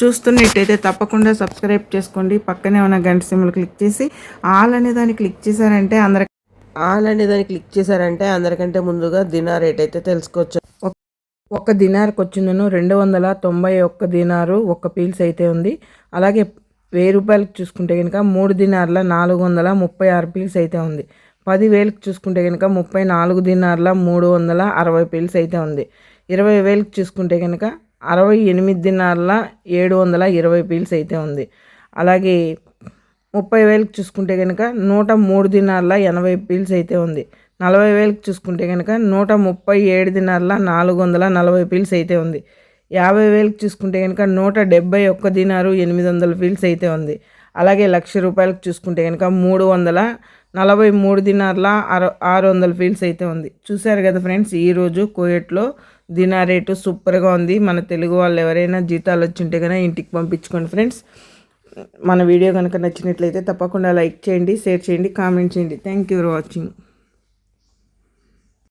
చూస్తున్నట్టయితే తప్పకుండా సబ్స్క్రైబ్ చేసుకోండి. పక్కనే ఉన్న గంట సింబల్ క్లిక్ చేసి ఆల్ అనే దాన్ని క్లిక్ చేశారంటే అందరి ఆల్ అనే దాన్ని క్లిక్ చేశారంటే అందరికంటే ముందుగా దినా రేట్ అయితే తెలుసుకోవచ్చు. ఒక దినార్కి వచ్చిందను రెండు వందల తొంభై ఒక్క దినారు ఒక్క పీల్స్ అయితే ఉంది. అలాగే వెయ్యి రూపాయలకు చూసుకుంటే కనుక మూడు దినార్ల నాలుగు వందల ముప్పై ఆరు పీల్స్ అయితే ఉంది. పదివేలకు చూసుకుంటే కనుక ముప్పై నాలుగు దినార్ల మూడు వందల అరవై పీల్స్ అయితే ఉంది. ఇరవై వేలకు చూసుకుంటే కనుక అరవై ఎనిమిది దినార్ల ఏడు వందల ఇరవై పీల్స్ అయితే ఉంది. అలాగే ముప్పై వేలకు చూసుకుంటే కనుక నూట మూడు దినాల ఎనభై పీల్స్ అయితే ఉంది. నలభై వేలకు చూసుకుంటే కనుక నూట ముప్పై ఏడు దినార్ల నాలుగు వందల నలభై పీల్స్ అయితే ఉంది. యాభై వేలకు చూసుకుంటే కనుక నూట డెబ్బై ఒక్క దినారు ఎనిమిది వందల పీల్స్ అయితే ఉంది. అలాగే లక్ష రూపాయలకు చూసుకుంటే కనుక మూడు వందల నలభై మూడు దినార్ల ఆరు ఆరు వందల ఫీల్స్ అయితే ఉంది. చూశారు కదా ఫ్రెండ్స్ ఈరోజు కోయట్లో దినా రేటు సూపర్గా ఉంది. మన తెలుగు వాళ్ళు ఎవరైనా జీతాలు వచ్చింటే కనుక ఇంటికి పంపించుకోండి ఫ్రెండ్స్. మన వీడియో కనుక నచ్చినట్లయితే తప్పకుండా లైక్ చేయండి షేర్ చేయండి కామెంట్ చేయండి. Thank you for watching